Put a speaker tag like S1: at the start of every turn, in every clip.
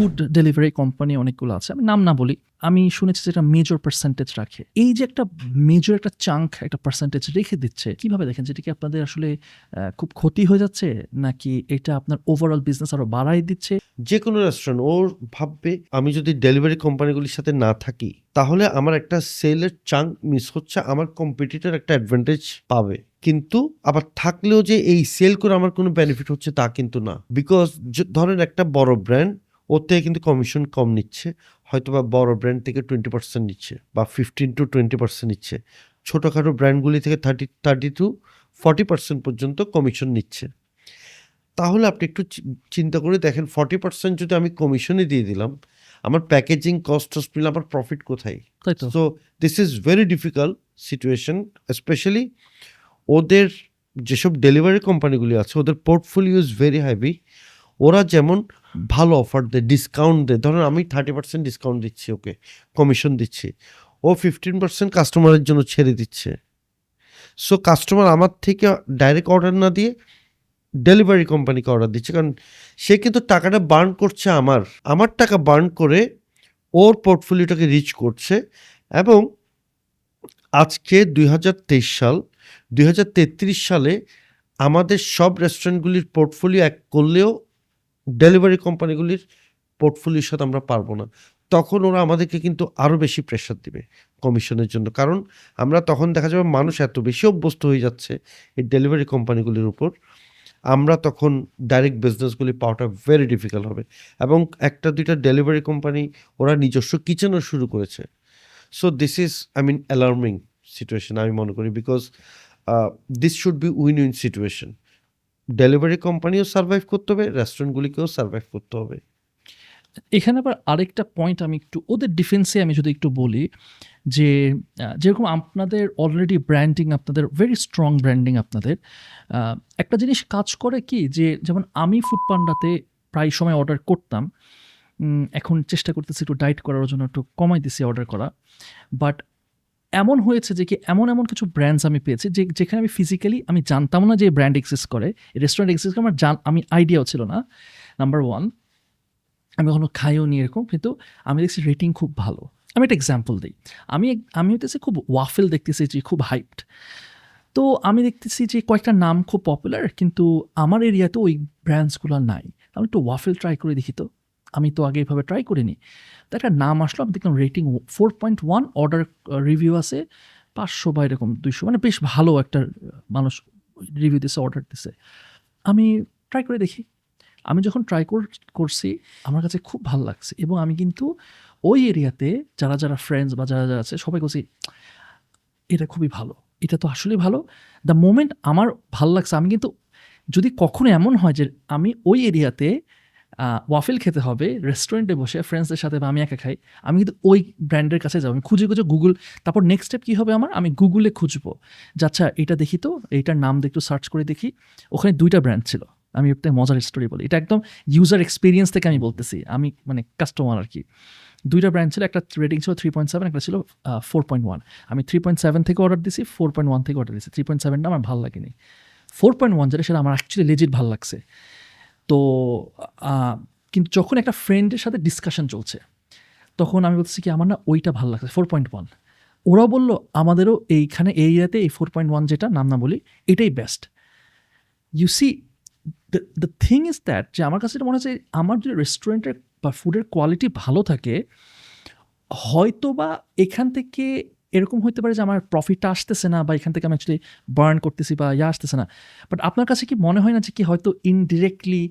S1: Food delivery company অনেকগুলো আছে। আমি নাম না বলি, আমি শুনেছি যেটা মেজর পার্সেন্টেজ রাখে। এই যে একটা মেজর একটা চাঙ্ক একটা পার্সেন্টেজ রেখে দিচ্ছে, কীভাবে দেখেন যেটা কি আপনাদের আসলে খুব ক্ষতি হয়ে যাচ্ছে, নাকি এটা আপনার ওভারঅল বিজনেস আরও বাড়াই দিচ্ছে?
S2: যে কোনো রেস্টুরেন্ট ওর ভাববে, আমি যদি ডেলিভারি কোম্পানিগুলির সাথে না থাকি, তাহলে আমার একটা সেলের চাঙ্ক মিস হচ্ছে, আমার কম্পিটিটর একটা অ্যাডভান্টেজ পাবে। কিন্তু আবার থাকলেও যে এই সেল করে আমার কোনো বেনিফিট হচ্ছে তা কিন্তু না। বিকজ ধরেন একটা বড় ব্র্যান্ড ওর থেকে কিন্তু কমিশন কম নিচ্ছে হয়তো বা বড় ব্র্যান্ড থেকে টোয়েন্টি পার্সেন্ট নিচ্ছে বা ফিফটিন টু টোয়েন্টি পার্সেন্ট নিচ্ছে। ছোটোখাটো ব্র্যান্ডগুলি থেকে thirty thirty two forty percent পর্যন্ত কমিশন নিচ্ছে। তাহলে আপনি একটু চিন্তা করে দেখেন ফর্টি পার্সেন্ট যদি আমি কমিশনে দিয়ে দিলাম আমার প্যাকেজিং কস্ট টস্ট মিলে আমার প্রফিট কোথায়?
S1: তাই তো।
S2: So this is very difficult situation specially ওদের যেসব ডেলিভারি কোম্পানিগুলি আছে ওদের পোর্টফোলিও ইজ ভেরি হ্যাভি ওরা যেমন ভালো অফার দেয় ডিসকাউন্ট দেয়, ধরুন আমি থার্টি পার্সেন্ট ডিসকাউন্ট দিচ্ছি, ওকে কমিশন দিচ্ছি, ও ফিফটিন পার্সেন্ট কাস্টমারের জন্য ছেড়ে দিচ্ছে। সো কাস্টমার আমার থেকে ডাইরেক্ট অর্ডার না দিয়ে ডেলিভারি কোম্পানিকে অর্ডার দিচ্ছে, কারণ সে কিন্তু টাকাটা বার্ন করছে আমার। আমার টাকা বার্ন করে ওর পোর্টফোলিওটাকে রিচ করছে এবং আজকে দুই হাজার তেইশ সাল, দুই হাজার তেত্রিশ সালে আমাদের সব রেস্টুরেন্টগুলির পোর্টফোলিও এক করলেও ডেলিভারি কোম্পানিগুলির পোর্টফোলিওর সাথে আমরা পারব না। তখন ওরা আমাদেরকে কিন্তু আরও বেশি প্রেশার দিবে কমিশনের জন্য। কারণ আমরা তখন দেখা যাবে মানুষ এত বেশি অভ্যস্ত হয়ে যাচ্ছে এই ডেলিভারি কোম্পানিগুলির উপর। আমরা তখন ডাইরেক্ট বিজনেসগুলি পাওয়াটা ভেরি ডিফিকাল্ট হবে। এবং একটা দুইটা ডেলিভারি কোম্পানি ওরা নিজস্ব কিচেনও শুরু করেছে। So this is I mean alarming situation আমি মনে করি। Because this should be win win situation delivery কোম্পানিও survive করতে হবে, রেস্টুরেন্টগুলিকেও সার্ভাইভ করতে হবে।
S1: এখানে আবার আরেকটা পয়েন্ট আমি একটু, ওদের ডিফেন্সে আমি যদি একটু বলি, যে যেরকম আপনাদের অলরেডি ব্র্যান্ডিং আপনাদের ভেরি স্ট্রং ব্র্যান্ডিং আপনাদের একটা জিনিস কাজ করে কি, যে, যেমন আমি ফুড পান্ডাতে প্রায় সময় অর্ডার করতাম এখন চেষ্টা করতেছি একটু ডায়েট করার জন্য একটু কমাই দিছি অর্ডার করা বাট এমন হয়েছে যে কি এমন এমন কিছু ব্র্যান্ডস আমি পেয়েছি যে, যেখানে আমি ফিজিক্যালি আমি জানতাম না যে ব্র্যান্ড এক্সিস্ট করে। রেস্টুরেন্ট এক্সিস্ট করে আমার জান, আমি আইডিয়াও ছিল না নাম্বার ওয়ান আমি কখনো খাইও নি এরকম, কিন্তু আমি দেখছি রেটিং খুব ভালো। আমি একটা এক্সাম্পল দিই। আমি আমি হইতেছি খুব ওয়াফেল দেখতেছি যে খুব হাইপড তো আমি দেখতেছি যে কয়েকটা নাম খুব পপুলার কিন্তু আমার এরিয়াতে ওই ব্র্যান্ডসগুলো নাই। আমি একটু ওয়াফেল ট্রাই করে দেখি তো। আমি তো আগে এভাবে ট্রাই করিনি। তো একটা নাম আসলো, আমি দেখলাম rating four point one order review আছে পাঁচশো বা এরকম দুইশো। মানে বেশ ভালো একটা মানুষ রিভিউ দিছে অর্ডার দিছে। আমি ট্রাই করে দেখি। আমি যখন ট্রাই করছি, আমার কাছে খুব ভালো লাগছে। এবং আমি কিন্তু ওই এরিয়াতে যারা যারা ফ্রেন্ডস বা যারা যারা আছে, সবাই বলছি, এটা খুবই ভালো। এটা তো আসলে ভালো। দ্য মোমেন্ট আমার ভালো লাগছে। আমি কিন্তু যদি কখনো এমন হয় যে আমি ওই এরিয়াতে ওয়াফেল খেতে হবে রেস্টুরেন্টে বসে ফ্রেন্ডসদের সাথে বা আমি একা খাই, আমি কিন্তু ওই ব্র্যান্ডের কাছে যাব। আমি খুঁজে খুঁজে গুগল তারপর নেক্সট স্টেপ কী হবে আমার? আমি গুগলে খুঁজবো। আচ্ছা এটা দেখি তো, এইটার নাম একটু সার্চ করে দেখি। ওখানে দুইটা ব্র্যান্ড ছিল। আমি একটা মজার স্টোরি বলি। এটা একদম ইউজার এক্সপিরিয়েন্স থেকে আমি বলতেছি। আমি মানে কাস্টমার আর কি। দুইটা ব্র্যান্ড ছিল, একটা রেটিং ছিল থ্রি পয়েন্ট সেভেন একটা ছিল ফোর পয়েন্ট ওয়ান আমি থ্রি পয়েন্ট সেভেন থেকে অর্ডার দিছি ফোর পয়েন্ট ওয়ান থেকে অর্ডার দিছি। থ্রি পয়েন্ট সেভেনটা আমার ভালো লাগেনি। ফোর পয়েন্ট ওয়ান যেটা, সেটা আমার অ্যাকচুয়ালি লেজিট ভালো লাগছে। তো কিন্তু যখন একটা ফ্রেন্ডের সাথে ডিসকাশন চলছে, তখন আমি বলতেছি কি, আমার না ওইটা ভালো লাগছে ফোর পয়েন্ট ওয়ান ওরাও বলল, আমাদেরও এইখানে, এই এরিয়াতে এই ফোর পয়েন্ট ওয়ান যেটা, নাম না বলি, এটাই best you see the thing is that যে আমার কাছে এটা মনে হচ্ছে, আমার যদি রেস্টুরেন্টের বা ফুডের কোয়ালিটি ভালো থাকে হয়তো বা এখান থেকে এরকম হতে পারে যে আমার প্রফিটটা আসতেছে না বা এখান থেকে আমি অ্যাকচুয়ালি বার্ন করতেছি বা ইয়ে আসতেছে না। বাট আপনার কাছে কি মনে হয় না যে কি হয়তো ইনডিরেক্টলি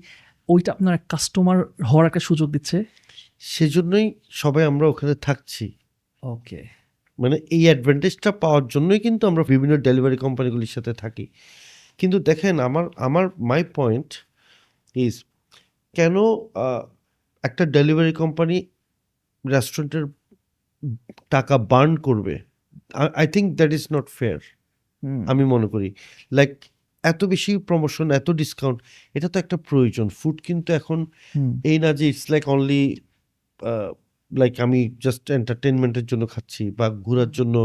S1: ওইটা আপনার কাস্টমার হওয়ার একটা সুযোগ দিচ্ছে?
S2: সেজন্যই সবাই আমরা ওখানে থাকছি।
S1: ওকে
S2: মানে এই অ্যাডভান্টেজটা পাওয়ার জন্যই কিন্তু আমরা বিভিন্ন ডেলিভারি কোম্পানিগুলির সাথে থাকি। কিন্তু দেখেন আমার আমার মাই পয়েন্ট ইজ কেন একটা ডেলিভারি কোম্পানি রেস্টুরেন্টের টাকা বার্ন করবে? I think that is not fair আমি মনে করি লাইক এত বেশি প্রমোশন এত ডিসকাউন্ট এটা তো একটা প্রয়োজন। ফুড কিন্তু এখন এই না যে ইটস লাইক অনলি লাইক আমি জাস্ট এন্টারটেনমেন্টের জন্য খাচ্ছি বা ঘোরার জন্য।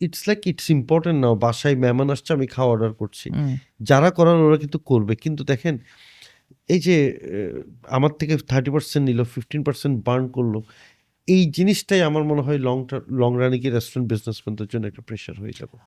S2: It's like it's important now বাসায় মেহমান আসছে আমি খাওয়া অর্ডার করছি। যারা করার ওরা কিন্তু করবে। কিন্তু দেখেন এই যে আমার থেকে থার্টি পার্সেন্ট নিল ফিফটিন পার্সেন্ট বার্ন করল এই জিনিসটাই আমার মনে হয় লং লং রানে কি রেস্টুরেন্ট বিজনেসম্যানদের জন্য একটা প্রেশার হয়ে যাবে।